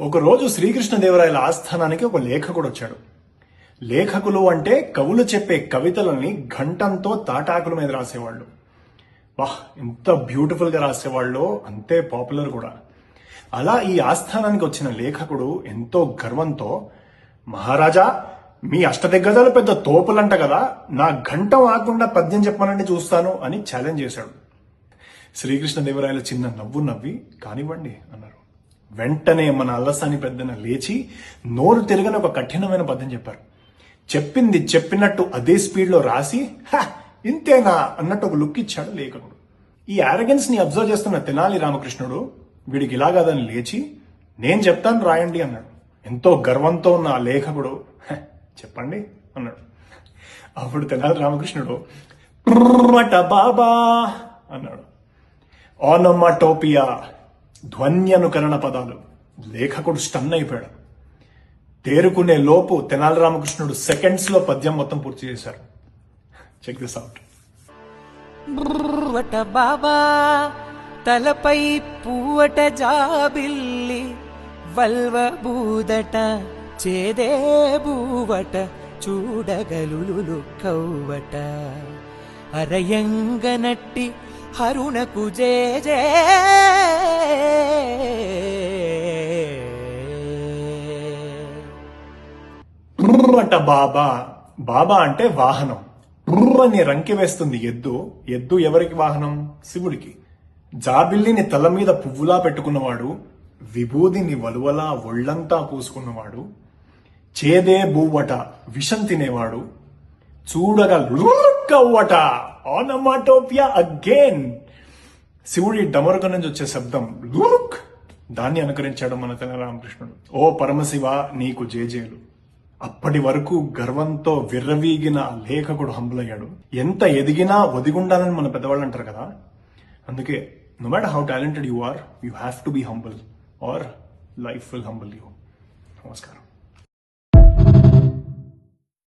ఒకరోజు శ్రీకృష్ణదేవరాయల ఆస్థానానికి ఒక లేఖకుడు వచ్చాడు. లేఖకులు అంటే కవులు చెప్పే కవితలని ఘంటంతో తాటాకుల మీద రాసేవాళ్ళు. వాహ్ ఎంత బ్యూటిఫుల్గా రాసేవాళ్ళు అంతే పాపులర్ కూడా. అలా ఈ ఆస్థానానికి వచ్చిన లేఖకుడు ఎంతో గర్వంతో మహారాజా మీ అష్టదిగ్గజాలు పెద్ద తోపులంట కదా నా ఘంటం ఆకుండా పద్యం చెప్పమనండి చూస్తాను అని ఛాలెంజ్ చేశాడు. శ్రీకృష్ణదేవరాయల చిన్న నవ్వు నవ్వి కానివ్వండి అన్నారు. వెంటనే మన అల్లసాని పెద్దన లేచి నోరు తిరగని ఒక కఠినమైన పద్యం చెప్పారు. చెప్పింది చెప్పినట్టు అదే స్పీడ్లో రాసి ఇంతేనా? అన్నట్టు ఒక లుక్ ఇచ్చాడు లేఖకుడు. ఈ ఆరగెన్స్ని అబ్జర్వ్ చేస్తున్న తెనాలి రామకృష్ణుడు వీడికి ఇలాగాదని లేచి నేను చెప్తాను రాయండి అన్నాడు. ఎంతో గర్వంతో ఉన్న ఆ లేఖకుడు చెప్పండి అన్నాడు. అప్పుడు తెనాలి రామకృష్ణుడు బాబా అన్నాడు. ఆనోమాటోపియా ధ్వన్యనుకరణ పదాలు లేఖకుడు స్టన్ అయిపోయాడు. తేరుకునే లోపు తెనాలి రామకృష్ణుడు సెకండ్స్లో పద్యం మొత్తం పూర్తి చేశారు. చెక్ దిస్ అవుట్ వట బాబా తలపై పూవట జాబిల్లి వల్వ బూదట చేదే బూవట చూడగలులు కవ్వట అరయంగనట్టి హరుణకు జే జే బాబా. బాబా అంటే వాహనం. ప్రుర్ర అని వేస్తుంది ఎద్దు. ఎద్దు ఎవరికి వాహనం? శివుడికి. జాబిల్లిని తల మీద పువ్వులా పెట్టుకున్నవాడు విభూదిని వలువలా ఒళ్ళంతా పూసుకున్నవాడు చేదే బూవట విషం తినేవాడు చూడగా లుక్కవ్వట ఆనమాటోపియా అగైన్ శివుడి డమరుక నుంచి వచ్చే శబ్దం లూక్ దాన్ని అనుకరించాడు మన తెలంగాణ రామకృష్ణుడు ఓ పరమశివ నీకు జేజేలు. అప్పటి వరకు గర్వంతో విర్రవీగిన లేఖకుడు హంబుల్ అయ్యాడు ఎంత ఎదిగినా ఒదిగుండాలని మన పెద్దవాళ్ళు అంటారు కదా. అందుకే no matter how talented you are you have to be humble or life will humble you నమస్కారం.